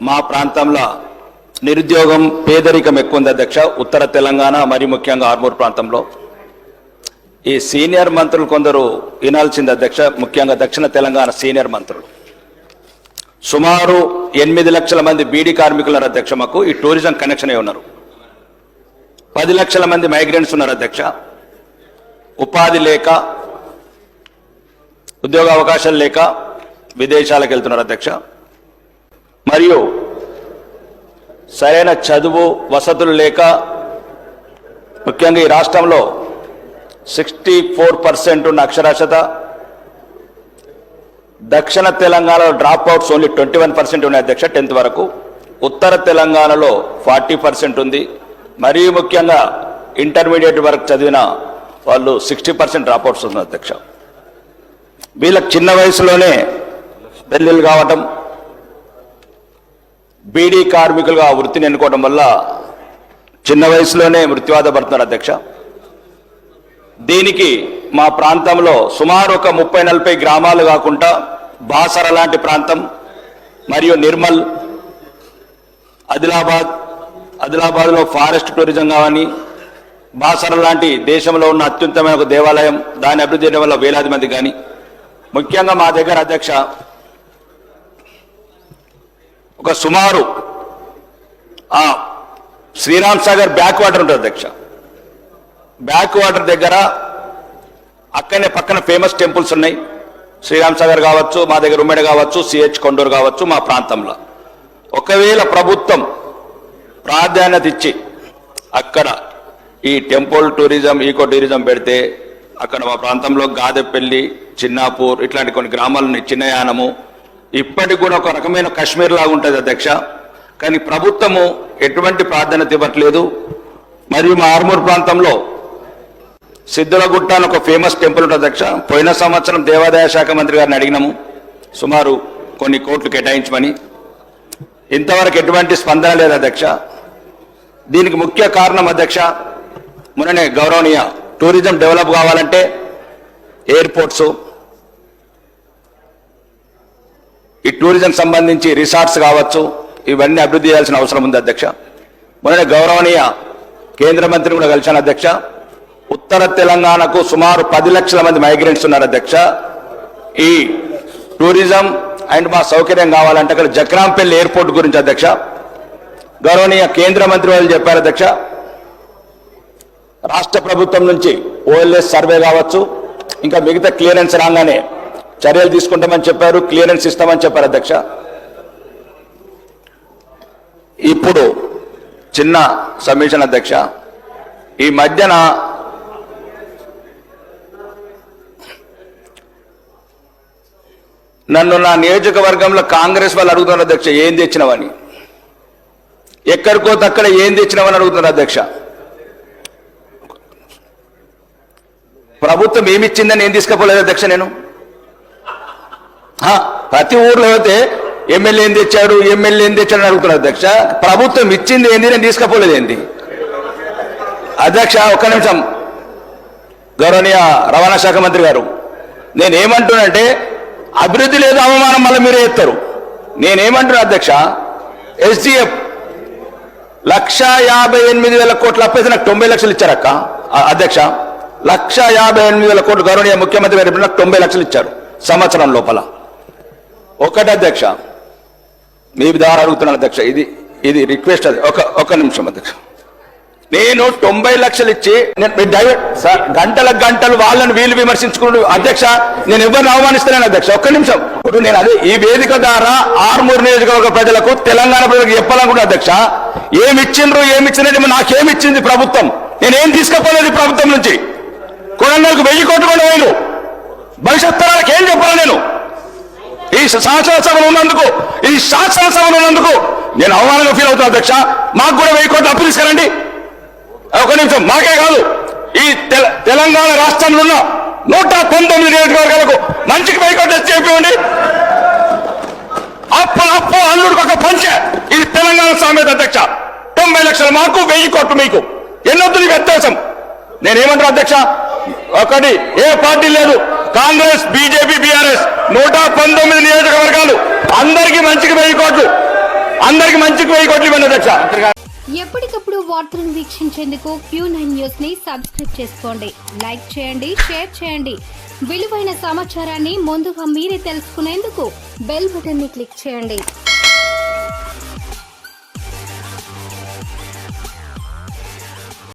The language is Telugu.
మా ప్రాంతంలో నిరుద్యోగం పేదరికం ఎక్కువ ఉంది అధ్యక్ష. ఉత్తర తెలంగాణ మరి ముఖ్యంగా ఆర్మూర్ ప్రాంతంలో. ఈ సీనియర్ మంత్రులు కొందరు వినాల్సింది అధ్యక్ష ముఖ్యంగా దక్షిణ తెలంగాణ సీనియర్ మంత్రులు. సుమారు ఎనిమిది లక్షల మంది బీడీ కార్మికులు అధ్యక్ష మాకు. ఈ టూరిజం కనెక్షన్ అయి ఉన్నారు. పది లక్షల మంది మైగ్రెంట్స్ ఉన్నారు అధ్యక్ష. ఉపాధి లేక ఉద్యోగ అవకాశాలు లేక విదేశాలకు వెళ్తున్నారు అధ్యక్ష. మరియు సరైన చదువు వసతులు లేక ముఖ్యంగా ఈ రాష్ట్రంలో సిక్స్టీ ఫోర్ పర్సెంట్ ఉన్న అక్షరాస్యత దక్షిణ తెలంగాణలో dropouts only twenty one percent ఉన్నాయి అధ్యక్ష టెన్త్ వరకు. ఉత్తర తెలంగాణలో ఫార్టీ పర్సెంట్ ఉంది. మరీ ముఖ్యంగా ఇంటర్మీడియట్ వరకు చదివిన వాళ్ళు సిక్స్టీ పర్సెంట్ డ్రాప్ అవుట్స్ ఉంది అధ్యక్ష. వీళ్ళకి చిన్న వయసులోనే పెళ్ళిళ్ళు కావటం బీడీ కార్మికులుగా వృత్తిని ఎన్నుకోవడం వల్ల చిన్న వయసులోనే మృత్యువాత పడుతున్నారు అధ్యక్ష. దీనికి మా ప్రాంతంలో సుమారు ఒక ముప్పై నలభై గ్రామాలు కాకుండా బాసర లాంటి ప్రాంతం మరియు నిర్మల్ ఆదిలాబాద్ ఆదిలాబాద్లో ఫారెస్ట్ టూరిజం కానీ బాసర లాంటి దేశంలో ఉన్న అత్యుత్తమైన ఒక దేవాలయం దాన్ని అభివృద్ధి చేయడం వల్ల వేలాది మంది కానీ. ముఖ్యంగా మా దగ్గర అధ్యక్ష ఒక సుమారు శ్రీరామ్ సాగర్ బ్యాక్ వాటర్ ఉంటుంది అధ్యక్ష. బ్యాక్ వాటర్ దగ్గర అక్కడనే పక్కన ఫేమస్ టెంపుల్స్ ఉన్నాయి. శ్రీరామ్ సాగర్ కావచ్చు మా దగ్గర ఉమ్మడి కావచ్చు సిహెచ్ కొండూరు కావచ్చు మా ప్రాంతంలో. ఒకవేళ ప్రభుత్వం ప్రాధాన్యత ఇచ్చి అక్కడ ఈ టెంపుల్ టూరిజం ఈకో టూరిజం పెడితే అక్కడ మా ప్రాంతంలో గాదెపల్లి చిన్నాపూర్ ఇట్లాంటి కొన్ని గ్రామాలని చిన్నయానము ఇప్పటికి కూడా ఒక రకమైన కాశ్మీర్ లాగా ఉంటుంది అధ్యక్ష. కానీ ప్రభుత్వము ఎటువంటి ప్రాధాన్యత ఇవ్వట్లేదు. మరియు మా ఆర్మూర్ ప్రాంతంలో సిద్ధులగుట్ట అని ఒక ఫేమస్ టెంపుల్ ఉంటుంది అధ్యక్ష. పోయిన సంవత్సరం దేవాదాయ శాఖ మంత్రి గారిని అడిగినాము. సుమారు కొన్ని కోట్లు కేటాయించమని. ఇంతవరకు ఎటువంటి స్పందన లేదు అధ్యక్ష. దీనికి ముఖ్య కారణం అధ్యక్ష మొన్ననే గౌరవనీయ టూరిజం డెవలప్ కావాలంటే ఎయిర్పోర్ట్స్ ఈ టూరిజం సంబంధించి రిసార్ట్స్ కావచ్చు ఇవన్నీ అభివృద్ధి చేయాల్సిన అవసరం ఉంది అధ్యక్ష. మొన్న గౌరవనీయ కేంద్ర మంత్రిని కూడా కలిశాను అధ్యక్ష. ఉత్తర తెలంగాణకు సుమారు పది లక్షల మంది మైగ్రెంట్స్ ఉన్నారు అధ్యక్ష. ఈ టూరిజం అండ్ మా సౌకర్యం కావాలంటే అక్కడ జక్రాంపల్లి ఎయిర్పోర్ట్ గురించి అధ్యక్ష. గౌరవనీయ కేంద్ర మంత్రి వాళ్ళు చెప్పారు అధ్యక్ష. రాష్ట్ర ప్రభుత్వం నుంచి ఓఎల్ఎస్ సర్వే కావచ్చు ఇంకా మిగతా క్లియరెన్స్ రాగానే చర్యలు తీసుకుంటామని చెప్పారు క్లియరెన్స్ ఇస్తామని చెప్పారు అధ్యక్ష. ఇప్పుడు చిన్న సబ్మిషన్ అధ్యక్ష. ఈ మధ్యన నన్ను నా నియోజకవర్గంలో కాంగ్రెస్ వాళ్ళు అడుగుతున్నారు అధ్యక్ష ఏం తెచ్చినవని. ఎక్కడికో తక్కడ ఏం తెచ్చినవని అడుగుతున్నారు అధ్యక్ష. ప్రభుత్వం ఏమిచ్చిందని ఏం తీసుకపోలేదు అధ్యక్ష నేను? ప్రతి ఊర్లో అయితే ఎమ్మెల్యే ఏం తెచ్చాడు ఎమ్మెల్యే ఏం తెచ్చాడు అడుగుతున్నారు అధ్యక్ష. ప్రభుత్వం ఇచ్చింది ఏంది నేను తీసుకపోలేదు ఏంది? అధ్యక్ష ఒక్క నిమిషం. గౌరవనీయ రవాణా శాఖ మంత్రి గారు నేను ఏమంటున్నానంటే అభివృద్ధి లేదు అవమానం మళ్ళీ మీరే ఎత్తారు నేనేమంటున్నా అధ్యక్ష ఎస్డిఎఫ్ లక్ష యాభై ఎనిమిది వేల కోట్ల అప్పైతే నాకు తొంభై లక్షలు ఇచ్చారక్క. అధ్యక్ష లక్ష యాభై ఎనిమిది వేల కోట్లు గౌరవనీయ ముఖ్యమంత్రి గారు నాకు తొంభై లక్షలు ఇచ్చారు సంవత్సరం లోపల. ఒకటి అధ్యక్ష. మీ ద్వారా అడుగుతున్నాను అధ్యక్ష. ఇది ఇది రిక్వెస్ట్ అది. ఒక ఒక నిమిషం అధ్యక్ష. నేను తొంభై లక్షలు ఇచ్చి నేను డైవర్ట్ సార్ గంటల గంటలు వాళ్ళని వీళ్ళు విమర్శించుకుంటూ అధ్యక్ష నేను ఎవరిని అవమానిస్తున్నాను అధ్యక్ష? ఒక్క నిమిషం. ఇప్పుడు నేను అదే ఈ వేదిక ద్వారా ఆర్మూర్ నియోజకవర్గ ప్రజలకు తెలంగాణ ప్రజలకు చెప్పాలనుకుంటున్నా అధ్యక్ష. ఏమి ఇచ్చిండ్రు ఏమి ఇచ్చినట్టు నాకేమిచ్చింది ప్రభుత్వం. నేనేం తీసుకుపోలేదు ప్రభుత్వం నుంచి? కొడంగల్కు వెయ్యి కోట్లు కూడా వేయను భవిష్యత్ తరాలకు ఏం చెప్పాలి నేను? ఈ శాసనసభలు ఉన్నందుకు ఈ శాసనసభలు ఉన్నందుకు నేను అవమానంగా ఫీల్ అవుతాను అధ్యక్ష. మాకు కూడా వెయ్యి కోట్లు అప్పు తీసుకురండి. ఒక నిమిషం మాకే కాదు. ఈ తెల- తెలంగాణ రాష్ట్రంలో ఉన్న నూట పంతొమ్మిది నియోజకవర్గాలకు మంచికి వెయ్యి కోట్లు చెప్పండి అప్ప అప్పు అల్లుడికి ఒక పంచే. ఇది తెలంగాణ సామెత అధ్యక్ష. తొంభై లక్షలు మాకు వెయ్యి కోట్లు మీకు. ఎన్నొద్దు నీకు వ్యత్యాసం. నేనేమంటాను అధ్యక్ష? ఒకటి ఏ పార్టీ లేదు. కాంగ్రెస్ బీజేపీ బీఆర్ఎస్ నూట పంతొమ్మిది నియోజకవర్గాలు అందరికి మంచికి వెయ్యి కోట్లు. అందరికి మంచికి వెయ్యి కోట్లు ఇవ్వండి అధ్యక్ష. ఎప్పటికప్పుడు వార్తలను వీక్షించేందుకు క్యూ నైన్ న్యూస్ని సబ్స్క్రైబ్ చేసుకోండి. లైక్ చేయండి షేర్ చేయండి. విలువైన సమాచారాన్ని ముందుగా మీరే తెలుసుకునేందుకు బెల్ బటన్ని క్లిక్ చేయండి.